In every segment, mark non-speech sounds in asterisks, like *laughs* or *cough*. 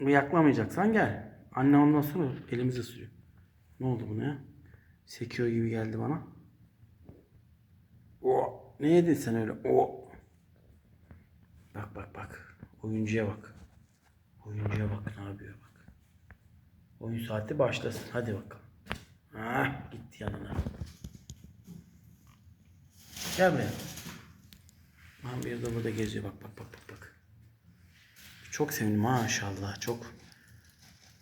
Yaklamayacaksan gel. Anne ondan sonra elimizi ısırıyor. Ne oldu buna ya? Sekiyor gibi geldi bana. O, ne yedin sen öyle? O. Bak bak bak. Oyuncuya bak. Oyuncuya bak ne yapıyor bak. Oyun saati başlasın. Hadi bakalım. Ha, gitti yanına. Gel buraya. Ha, bir de burada geziyor. Bak bak bak bak. Çok sevindim maşallah. Çok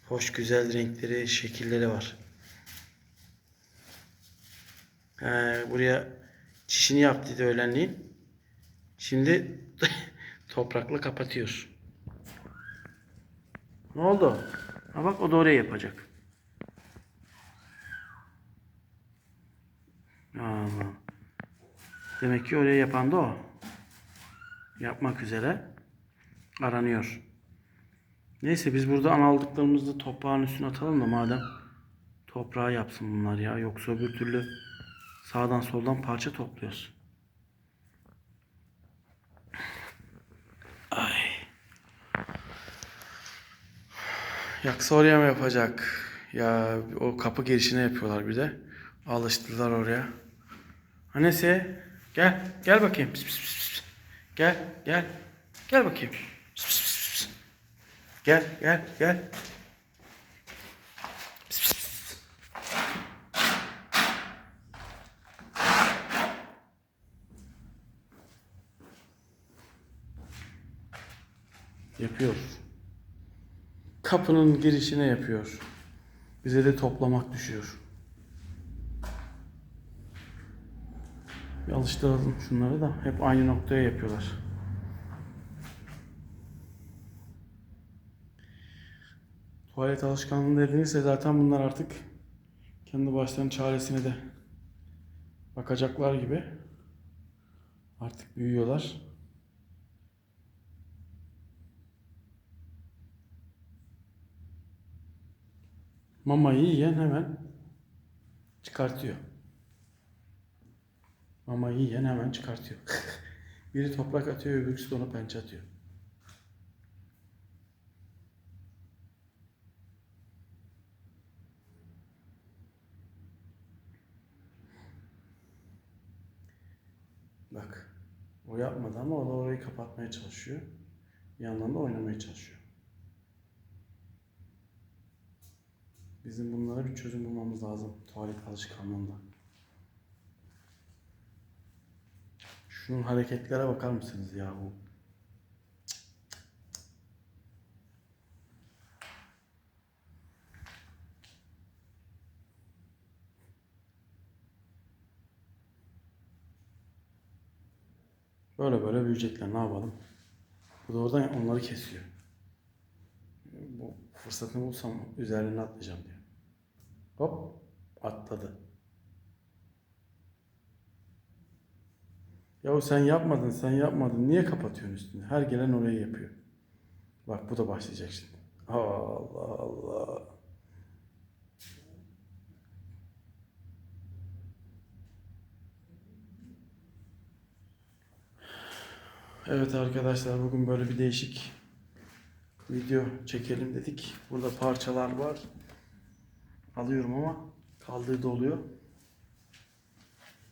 hoş güzel renkleri, şekilleri var. He, buraya çişini yaptıydı öğlenleyin. Şimdi *laughs* toprakla kapatıyor. Ne oldu? Ha bak o da oraya yapacak. Aa, demek ki oraya yapan da o. Yapmak üzere aranıyor. Neyse biz burada an aldıklarımızı toprağın üstüne atalım da madem toprağa yapsın bunlar ya. Yoksa öbür türlü sağdan soldan parça topluyoruz. Ay. Yaksa oraya mı yapacak? Ya o kapı girişine yapıyorlar bir de. Alıştılar oraya. Annesi gel gel bakayım. Gel gel. Gel bakayım. Pis, pis, pis, pis. Gel gel gel. Pis, pis, pis. Yapıyor. Kapının girişine yapıyor. Bize de toplamak düşüyor. Bir alıştıralım şunları da. Hep aynı noktaya yapıyorlar. Tuvalet alışkanlığı dedinizse zaten bunlar artık kendi başlarının çaresine de bakacaklar gibi. Artık büyüyorlar. Mamayı yiyen hemen çıkartıyor. Mamayı yiyen hemen çıkartıyor. *laughs* Biri toprak atıyor, öbürküsü de ona pençe atıyor. Bak, o yapmadı ama o da orayı kapatmaya çalışıyor. Bir yandan da oynamaya çalışıyor. Bizim bunlara bir çözüm bulmamız lazım tuvalet alışkanlığında. Şunun hareketlere bakar mısınız ya Böyle böyle büyüyecekler ne yapalım? Bu da oradan onları kesiyor. Bu fırsatını bulsam üzerine atlayacağım diyor. Hop atladı. Yahu sen yapmadın, sen yapmadın. Niye kapatıyorsun üstünü? Her gelen orayı yapıyor. Bak bu da başlayacak şimdi. Allah Allah. Evet arkadaşlar bugün böyle bir değişik video çekelim dedik. Burada parçalar var. Alıyorum ama kaldığı da oluyor.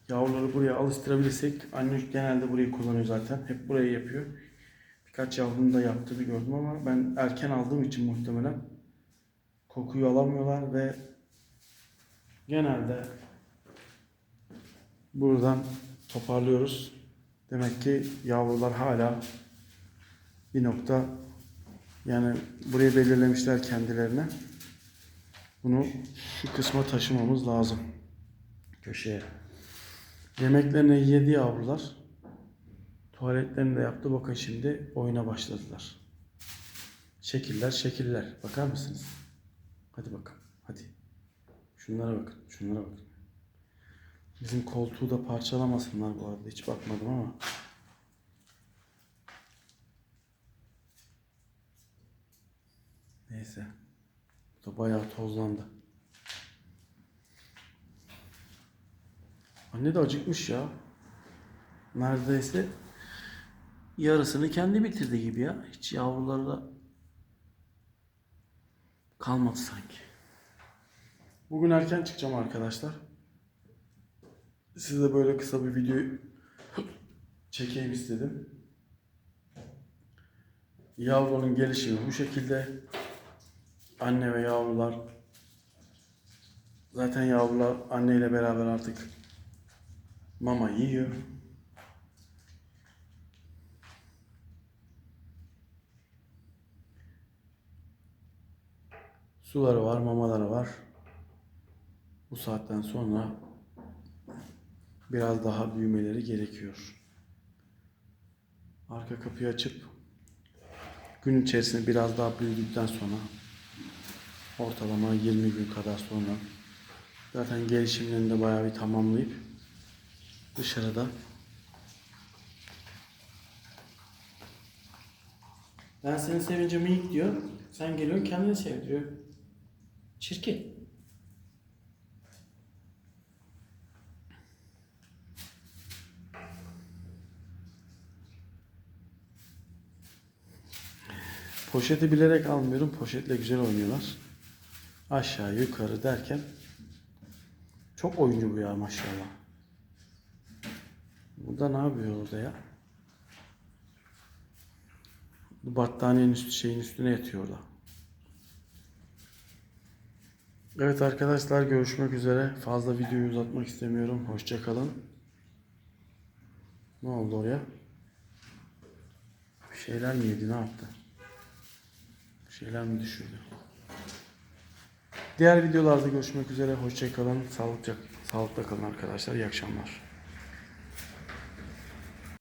Yavruları buraya alıştırabilirsek anne genelde burayı kullanıyor zaten. Hep burayı yapıyor. Birkaç yavrunun da yaptığını gördüm ama ben erken aldığım için muhtemelen kokuyu alamıyorlar ve genelde buradan toparlıyoruz. Demek ki yavrular hala bir nokta yani burayı belirlemişler kendilerine. Bunu şu kısma taşımamız lazım. Köşeye. Yemeklerini yedi yavrular. Tuvaletlerini de yaptı. Bakın şimdi oyuna başladılar. Şekiller şekiller. Bakar mısınız? Hadi bakalım. Hadi. Şunlara bakın. Şunlara bakın. Bizim koltuğu da parçalamasınlar bu arada. Hiç bakmadım ama. Neyse. Bu da bayağı tozlandı. Anne de acıkmış ya. Neredeyse yarısını kendi bitirdi gibi ya. Hiç yavruları da kalmadı sanki. Bugün erken çıkacağım arkadaşlar. Size böyle kısa bir video çekeyim istedim. Yavrunun gelişimi bu şekilde. Anne ve yavrular zaten yavrular anneyle beraber artık mama yiyor. Suları var, mamaları var. Bu saatten sonra biraz daha büyümeleri gerekiyor. Arka kapıyı açıp gün içerisinde biraz daha büyüdükten sonra ortalama 20 gün kadar sonra zaten gelişimlerini de bayağı bir tamamlayıp dışarıda Ben seni sevince minik diyor. Sen geliyorsun kendini sevdiriyor. Çirkin. Poşeti bilerek almıyorum. Poşetle güzel oynuyorlar. Aşağı yukarı derken çok oyuncu bu ya maşallah. Bu da ne yapıyor orada ya? Bu battaniyenin üstü şeyin üstüne yatıyor orada. Evet arkadaşlar görüşmek üzere. Fazla videoyu uzatmak istemiyorum. Hoşça kalın. Ne oldu oraya? Bir şeyler mi yedi? Ne yaptı? Şeyler mi düşürdü? Diğer videolarda görüşmek üzere. Hoşça kalın. Sağlıkla, sağlıkla kalın arkadaşlar. İyi akşamlar.